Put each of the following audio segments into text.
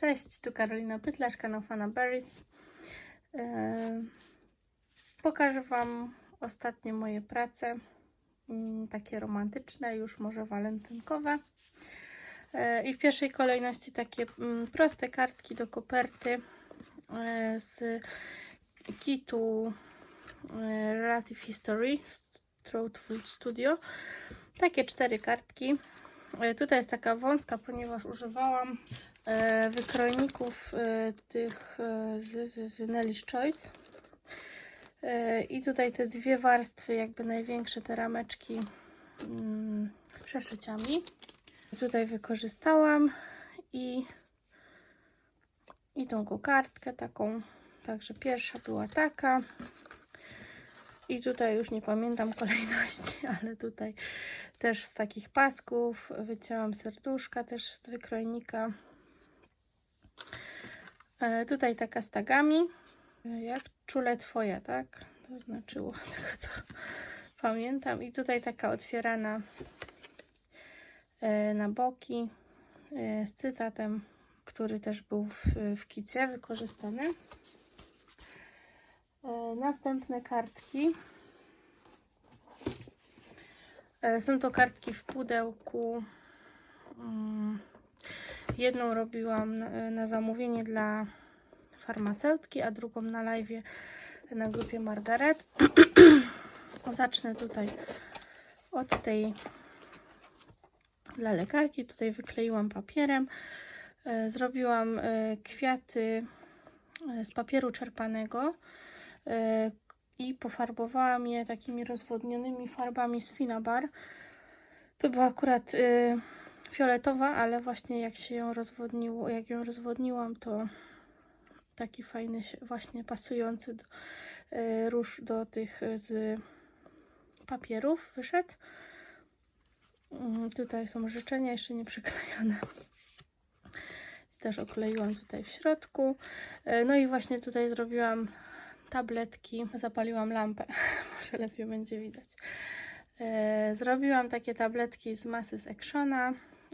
Cześć, tu Karolina Pytlarz, kanał Fanaberries. E, Pokażę Wam ostatnie moje prace, mm, takie romantyczne, już może walentynkowe. E, I w pierwszej kolejności takie mm, proste kartki do koperty e, z kitu Relative History Food Studio. Takie cztery kartki. E, Tutaj jest taka wąska, ponieważ używałam e, wykrojników e, tych z, z, z Nelly's Choice. I tutaj te dwie warstwy, jakby największe te rameczki mm, z przeszyciami. Tutaj wykorzystałam i, i tą kokardkę taką. Także pierwsza była taka. I tutaj już nie pamiętam kolejności, ale tutaj też z takich pasków wycięłam serduszka też z wykrojnika. E, tutaj taka z tagami. E, Jak czule twoja, tak? To znaczyło tego co pamiętam. I tutaj taka otwierana e, na boki z cytatem, który też był w, w kicie wykorzystany. E, Następne kartki. E, Są to kartki w pudełku. Mm, Jedną robiłam na, zamówienie dla farmaceutki, a drugą na live na grupie Margaret. Zacznę tutaj od tej dla lekarki. Tutaj wykleiłam papierem. E, Zrobiłam kwiaty z papieru czerpanego i pofarbowałam je takimi rozwodnionymi farbami z Finabar. To była akurat y, fioletowa, ale właśnie jak się ją rozwodniło, jak ją rozwodniłam, to taki fajny, właśnie pasujący do, y, róż do tych y, z papierów wyszedł. Mm, Tutaj są życzenia jeszcze nie przyklejone. Też okleiłam tutaj w środku. E, No i właśnie tutaj zrobiłam tabletki. Zapaliłam lampę, może lepiej będzie widać. E, Zrobiłam takie tabletki z masy z Actiona.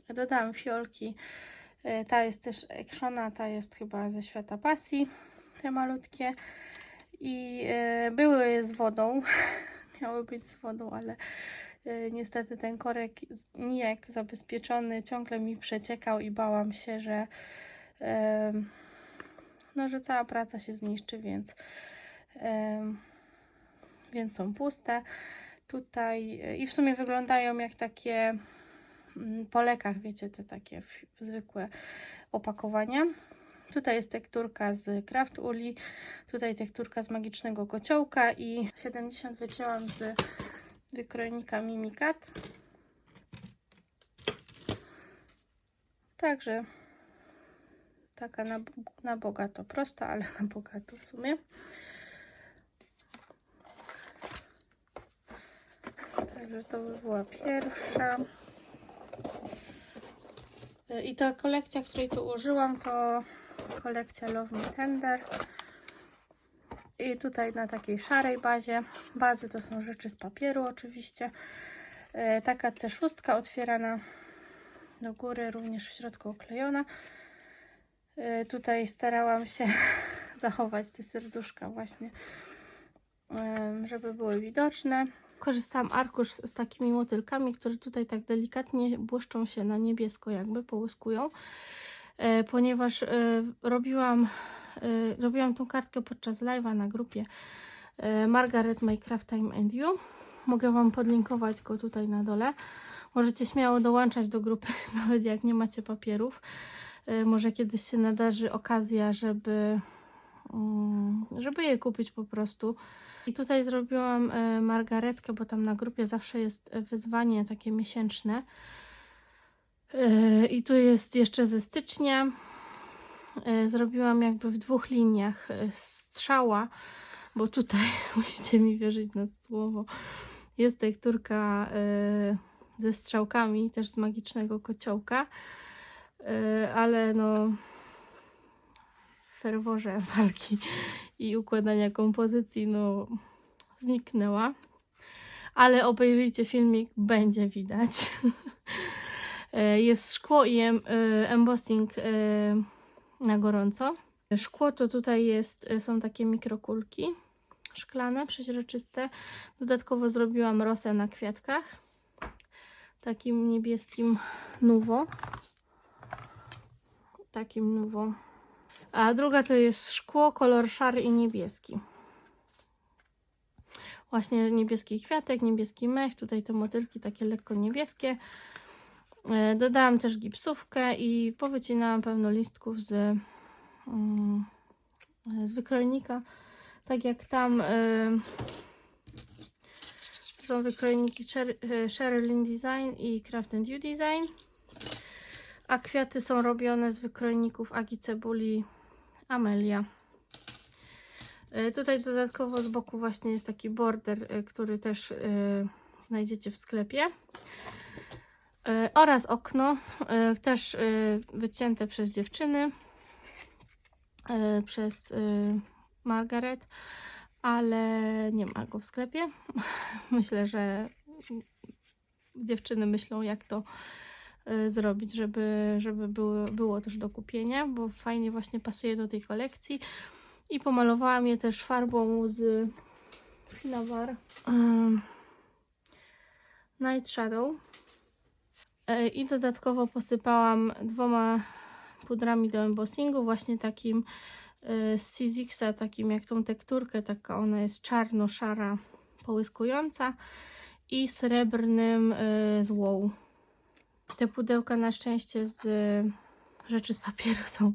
Dodałam fiolki. E, Ta jest też Actiona, ta jest chyba ze świata pasji. Te malutkie. I e, były z wodą. Miały być z wodą, ale niestety ten korek nijak zabezpieczony ciągle mi przeciekał i bałam się, że no, że cała praca się zniszczy, więc więc są puste tutaj e, i w sumie wyglądają jak takie mm, po lekach, wiecie, te takie zwykłe opakowania. Tutaj jest tekturka z Craft Uli, tutaj tekturka z Magicznego Kociołka i 70 wycięłam z wykrojnika Mimikat. Także taka na, na bogato, prosta, ale na bogato w sumie. Także to by była pierwsza. Y, I ta kolekcja, której tu użyłam, to kolekcja Love Me Tender. I tutaj na takiej szarej bazie. Bazy to są rzeczy z papieru oczywiście. Y, Taka C6 otwierana do góry, również w środku oklejona. Y, Tutaj starałam się zachować te serduszka właśnie, żeby były widoczne. Korzystałam arkusz z, takimi motylkami, które tutaj tak delikatnie błyszczą się na niebiesko, jakby połyskują, e, ponieważ e, robiłam, e, robiłam tą kartkę podczas live'a na grupie Margaret Minecraft Time and You. Mogę Wam podlinkować go tutaj na dole. Możecie śmiało dołączać do grupy, nawet jak nie macie papierów. Może kiedyś się nadarzy okazja, żeby, żeby je kupić po prostu. I tutaj zrobiłam e, margaretkę, bo tam na grupie zawsze jest e, wyzwanie takie miesięczne. E, I tu jest jeszcze ze stycznia. Zrobiłam jakby w dwóch liniach strzała, bo tutaj musicie mi wierzyć na słowo. Jest tekturka ze strzałkami, też z magicznego kociołka, ale no ferworze walki i układania kompozycji, no zniknęła. Ale obejrzyjcie filmik, będzie widać. E, Jest szkło i e, embossing e, na gorąco. Szkło to tutaj jest, są takie mikrokulki szklane, przeźroczyste. Dodatkowo zrobiłam rosę na kwiatkach. Takim niebieskim nuwo. Takim nuwo. A druga to jest szkło, kolor szary i niebieski. Właśnie niebieski kwiatek, niebieski mech. Tutaj te motylki takie lekko niebieskie. E, Dodałam też gipsówkę i powycinałam pełno listków z, mm, z wykrojnika. Tak jak tam y, to są wykrojniki y, Sherilyn Design i Craft and You Design. A kwiaty są robione z wykrojników Agi Cebuli Amelia. Y, Tutaj dodatkowo z boku właśnie jest taki border, y, który też y, znajdziecie w sklepie. Oraz okno, też wycięte przez dziewczyny, przez Margaret, ale nie ma go w sklepie. Myślę, że dziewczyny myślą, jak to zrobić, żeby, żeby było, było też do kupienia, bo fajnie właśnie pasuje do tej kolekcji. I pomalowałam je też farbą z Finawar Night Shadow. E, I dodatkowo posypałam dwoma pudrami do embossingu, właśnie takim y, z Sizixa, takim jak tą tekturkę, taka ona jest czarno-szara, połyskująca i srebrnym y, z wow. Te pudełka na szczęście z y, rzeczy z papieru są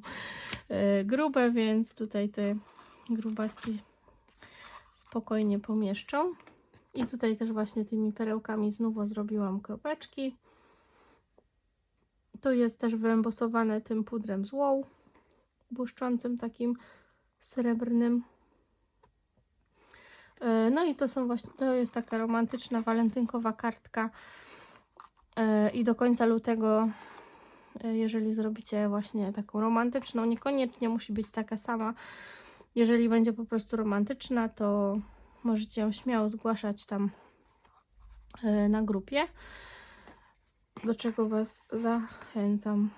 y, grube, więc tutaj te grubaski spokojnie pomieszczą. I tutaj też właśnie tymi perełkami znów zrobiłam kropeczki. To jest też wyembosowane tym pudrem z wow, błyszczącym takim srebrnym. E, No i to są właśnie, to jest taka romantyczna walentynkowa kartka. E, I do końca lutego, e, jeżeli zrobicie właśnie taką romantyczną, niekoniecznie musi być taka sama. Jeżeli będzie po prostu romantyczna, to możecie ją śmiało zgłaszać tam e, na grupie do czego Was zachęcam.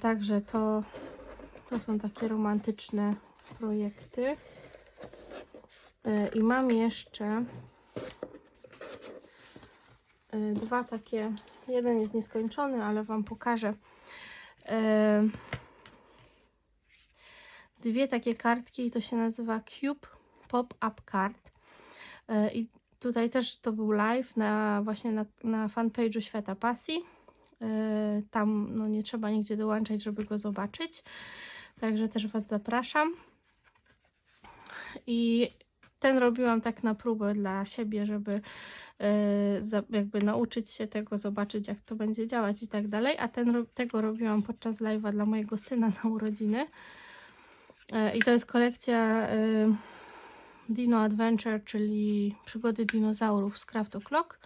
Także to, to są takie romantyczne projekty. I mam jeszcze dwa takie. Jeden jest nieskończony, ale Wam pokażę. E, Dwie takie kartki i to się nazywa Cube Pop-Up Card. E, I Tutaj też to był live na właśnie na, na fanpage'u Świata Pasji. Tam no, nie trzeba nigdzie dołączać, żeby go zobaczyć. Także też Was zapraszam. I ten robiłam tak na próbę dla siebie, żeby jakby nauczyć się tego, zobaczyć jak to będzie działać i tak dalej. A ten, tego robiłam podczas live'a dla mojego syna na urodziny. Yy, I to jest kolekcja yy, Dino Adventure, czyli przygody dinozaurów z Craft O'Clock.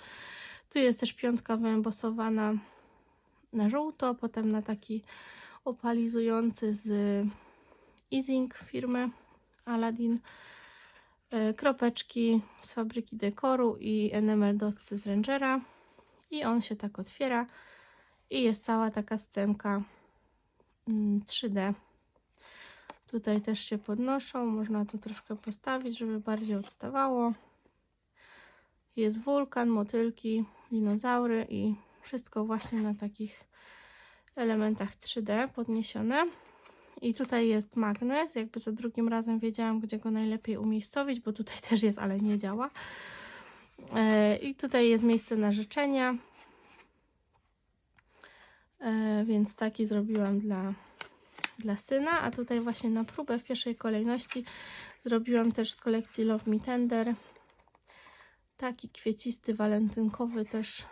Tu jest też piątka wyembosowana na żółto, potem na taki opalizujący z Easing firmy Aladdin. E, Kropeczki z fabryki dekoru i enamel dotsy z Rangera. I on się tak otwiera i jest cała taka scenka mm, 3D. Tutaj też się podnoszą, można tu troszkę postawić, żeby bardziej odstawało. Jest wulkan, motylki, dinozaury i wszystko właśnie na takich elementach 3D podniesione. I tutaj jest magnes, jakby za drugim razem wiedziałam, gdzie go najlepiej umiejscowić, bo tutaj też jest, ale nie działa. E, I tutaj jest miejsce na życzenia. E, Więc taki zrobiłam dla dla syna, a tutaj właśnie na próbę w pierwszej kolejności zrobiłam też z kolekcji Love Me Tender. Taki kwiecisty, walentynkowy też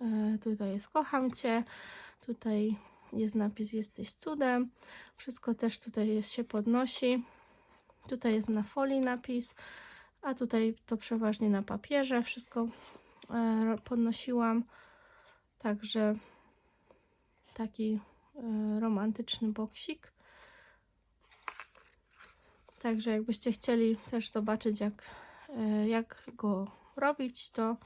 e, tutaj jest. Kocham Cię. Tutaj jest napis jesteś cudem wszystko też tutaj jest, się podnosi tutaj jest na folii napis a tutaj to przeważnie na papierze wszystko e, podnosiłam także taki e, romantyczny boksik. Także jakbyście chcieli też zobaczyć jak, e, jak go robić, to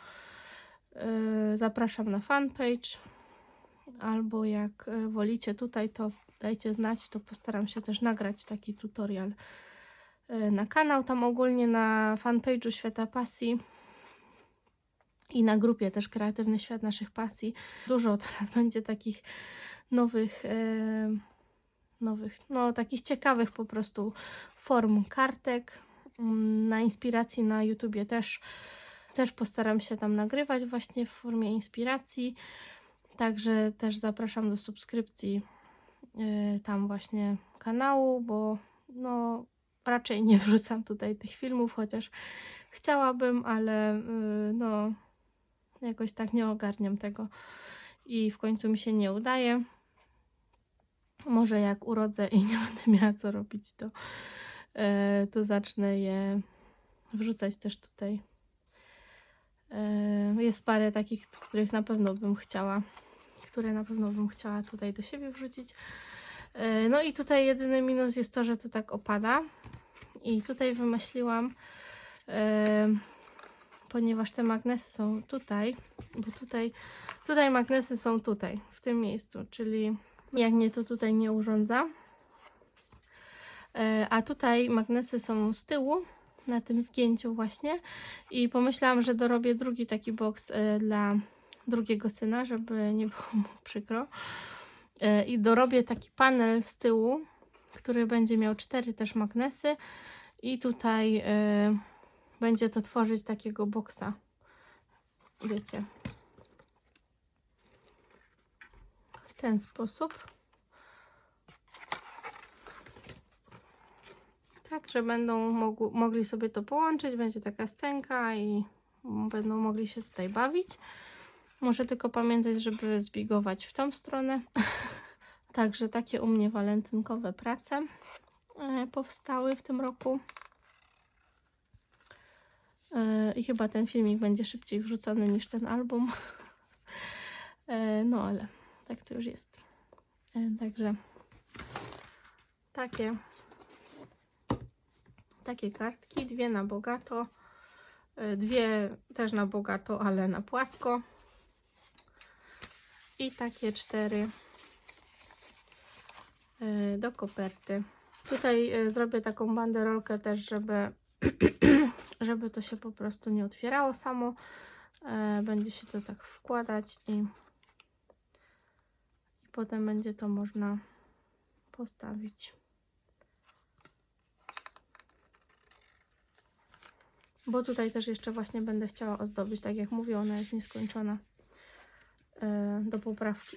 zapraszam na fanpage. Albo jak e, wolicie tutaj, to dajcie znać, to postaram się też nagrać taki tutorial e, na kanał, tam ogólnie na fanpage'u Świata Pasji i na grupie też Kreatywny Świat Naszych Pasji. Dużo teraz będzie takich nowych, e, nowych, no takich ciekawych po prostu form kartek. Mm, Na inspiracji na YouTubie też, też postaram się tam nagrywać właśnie w formie inspiracji. Także też zapraszam do subskrypcji y, tam właśnie kanału, bo no raczej nie wrzucam tutaj tych filmów, chociaż chciałabym, ale y, no jakoś tak nie ogarniam tego i w końcu mi się nie udaje. Może jak urodzę i nie będę miała co robić, to, y, to zacznę je wrzucać też tutaj. Y, Jest parę takich, których na pewno bym chciała które na pewno bym chciała tutaj do siebie wrzucić. E, No i tutaj jedyny minus jest to, że to tak opada. I tutaj wymyśliłam, e, ponieważ te magnesy są tutaj, bo tutaj, tutaj magnesy są tutaj, w tym miejscu, czyli jak mnie to tutaj nie urządza. A tutaj magnesy są z tyłu, na tym zgięciu właśnie. I pomyślałam, że dorobię drugi taki boks e, dla drugiego syna, żeby nie było mu przykro. E, I dorobię taki panel z tyłu, który będzie miał cztery też magnesy i tutaj e, będzie to tworzyć takiego boksa. Wiecie. W ten sposób. Tak, że będą mogł, mogli sobie to połączyć, będzie taka scenka i będą mogli się tutaj bawić. Muszę tylko pamiętać, żeby zbigować w tą stronę. Także takie u mnie walentynkowe prace e, powstały w tym roku. E, I chyba ten filmik będzie szybciej wrzucony niż ten album. E, No ale tak to już jest. Także takie takie kartki, dwie na bogato, e, dwie też na bogato, ale na płasko i takie cztery e, do koperty. Tutaj e, zrobię taką banderolkę też, żeby, żeby to się po prostu nie otwierało samo. Będzie się to tak wkładać i, i potem będzie to można postawić. Bo tutaj też jeszcze właśnie będę chciała ozdobić, tak jak mówię, ona jest nieskończona e, do poprawki.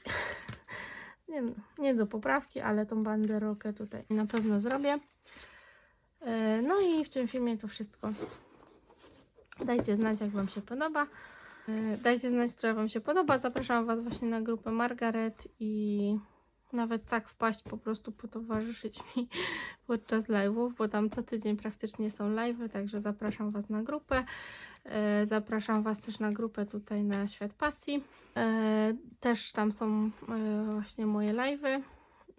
nie, nie do poprawki, ale tą banderolkę tutaj na pewno zrobię. E, no i w tym filmie to wszystko. Dajcie znać, jak Wam się podoba. E, Dajcie znać, która Wam się podoba. Zapraszam Was właśnie na grupę Margaret i nawet tak wpaść, po prostu potowarzyszyć mi podczas live'ów, bo tam co tydzień praktycznie są live'y, także zapraszam Was na grupę. E, Zapraszam Was też na grupę tutaj na Świat Pasji. E, Też tam są e, właśnie moje live'y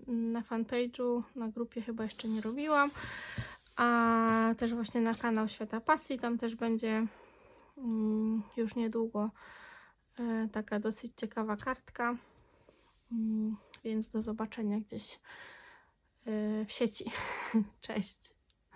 na fanpage'u, na grupie chyba jeszcze nie robiłam. A też właśnie na kanał Świata Pasji, tam też będzie mm, już niedługo taka dosyć ciekawa kartka. Więc do zobaczenia gdzieś e, w sieci. Cześć.